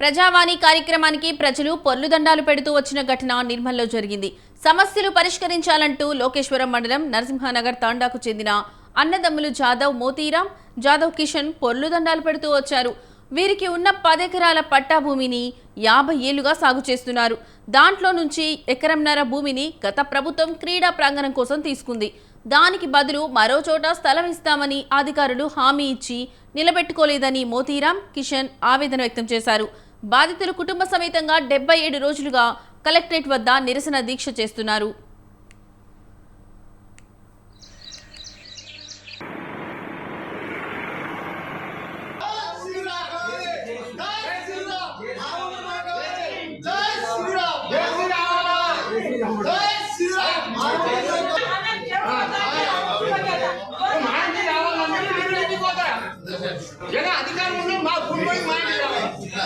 ప్రజావాణి కార్యక్రమానికి ప్రజలు పొర్లుదండాలు పెడుతూ వచ్చిన ఘటన నిర్మల్లో జరిగింది. సమస్యలు పరిష్కరించాలంటూ లోకేశ్వరం మండలం నరసింహానగర్ తాండాకు చెందిన అన్నదమ్ములు జాదవ్ మోతీరాం జాదవ్ కిషన్ పొర్లుదండాలు పెడుతూ వచ్చారు. వీరికి ఉన్న పదెకరాల పట్టా భూమిని యాభై ఏళ్ళుగా సాగు చేస్తున్నారు. దాంట్లో నుంచి ఎకరంన్నర భూమిని గత ప్రభుత్వం క్రీడా ప్రాంగణం కోసం తీసుకుంది. దానికి బదులు మరో చోట స్థలం ఇస్తామని అధికారులు హామీ ఇచ్చి నిలబెట్టుకోలేదని మోతీరాం కిషన్ ఆవేదన వ్యక్తం చేశారు. బాధితులు కుటుంబ సమేతంగా డెబ్బై ఏడు రోజులుగా కలెక్టరేట్ వద్ద నిరసన దీక్ష చేస్తున్నారు. అధికారంలో మా భూమి మాట